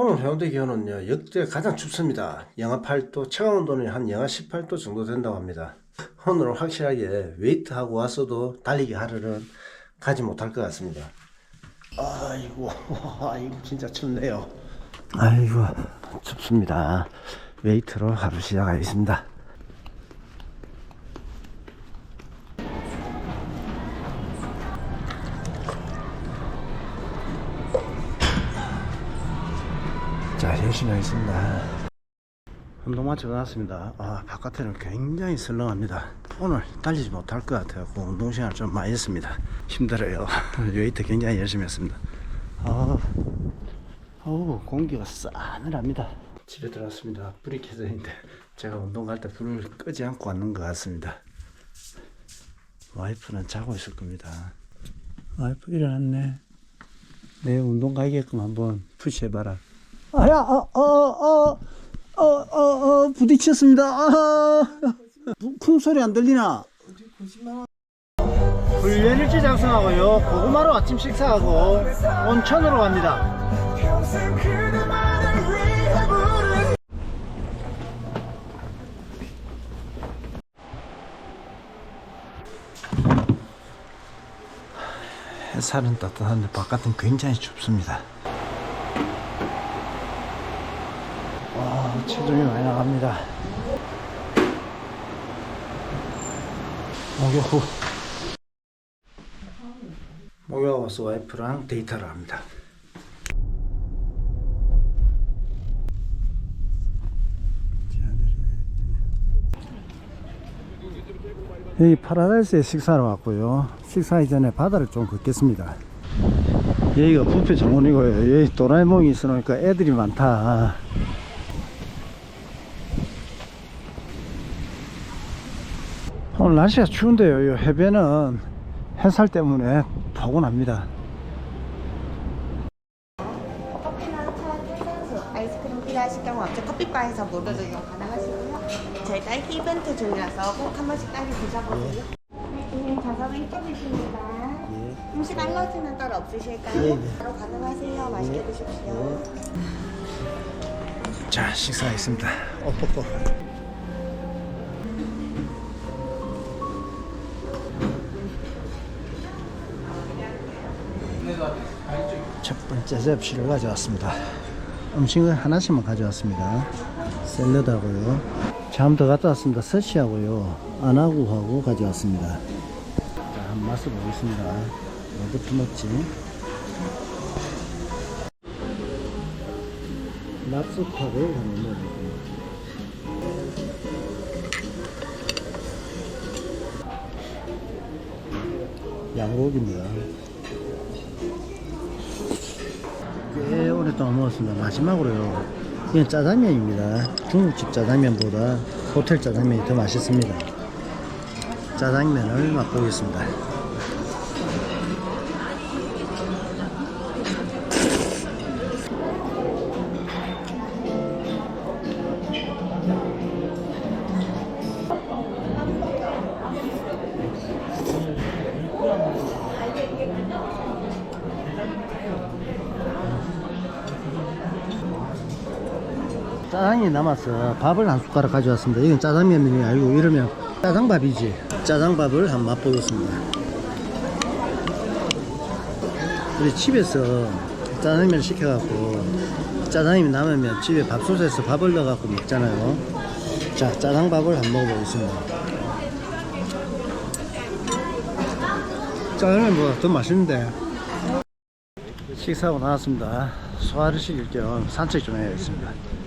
오늘 해운대 기온은요 역대 가장 춥습니다. 영하 8도, 체감 온도는 한 영하 18도 정도 된다고 합니다. 오늘은 확실하게 웨이트하고 왔어도 달리기 하루는 가지 못할 것 같습니다. 아이고, 아이고 진짜 춥네요. 아이고 춥습니다. 웨이트로 하루 시작하겠습니다. 열심히 하겠습니다. 운동 마치고 나왔습니다. 아 바깥에는 굉장히 설렁합니다. 오늘 달리지 못할 것 같아요. 운동 시간을 좀 많이 했습니다. 힘들어요. 웨이트 굉장히 열심히 했습니다. 아 어우 공기가 싸늘합니다. 집에 들어왔습니다. 불이 켜져 있는데 제가 운동 갈 때 불을 끄지 않고 왔는 것 같습니다. 와이프는 자고 있을 겁니다. 와이프 일어났네. 내 운동 가게끔 한번 푸시해봐라 아야, 어, 어, 어, 어, 어, 어, 부딪혔습니다. 아, 큰 소리 안 들리나? 불려일지 작성하고요. 고구마로 아침 식사하고 온천으로 갑니다. 햇살은 따뜻한데 바깥은 굉장히 춥습니다. 와, 체중이 많이 나갑니다. 목욕 후. 목욕 와서 와이프랑 데이트를 합니다. 여기 파라다이스에 식사를 왔고요. 식사하기 전에 바다를 좀 걷겠습니다. 여기가 뷔페 정원이고요. 여기 도라에몽이 있으니까 애들이 많다. 오늘 날씨가 추운데요. 이 해변은 햇살 때문에 포근합니다. 커피나 차, 탄산수, 아이스크림 필요하실 경우 앞쪽 커피바에서 무료로 이용 가능하시고요. 저희 딸기 이벤트 중이라서 꼭 한 번씩 딸기 드셔보세요. 네, 좌석 왼쪽이십니다. 음식 알러지는 따로 없으실까요? 예, 예. 바로 가능하세요. 맛있게 드십시오. 자, 식사하겠습니다. 옷 벗고. 첫 번째 접시를 가져왔습니다. 음식을 하나씩만 가져왔습니다. 샐러드하고요. 잠더 갔다 왔습니다. 서시하고요. 안하고하고 가져왔습니다. 자, 한 맛을 보겠습니다. 뭐부터 먹지? 납수파를 한번 넣어볼게요. 양고기입니다. 꽤 오랫동안 먹었습니다. 마지막으로요. 이건 짜장면입니다. 중국집 짜장면보다 호텔 짜장면이 더 맛있습니다. 짜장면을 맛보겠습니다. 짜장이 남아서 밥을 한 숟가락 가져왔습니다. 이건 짜장면이 아니고 이러면 짜장밥이지. 짜장밥을 한 맛보겠습니다. 우리 집에서 짜장면 시켜갖고 짜장면이 남으면 집에 밥솥에서 밥을 넣어갖고 먹잖아요. 자, 짜장밥을 한번 먹어보겠습니다. 짜장면 뭐가 더 맛있는데. 식사하고 나왔습니다. 소화를 시킬 겸 산책 좀 해야겠습니다.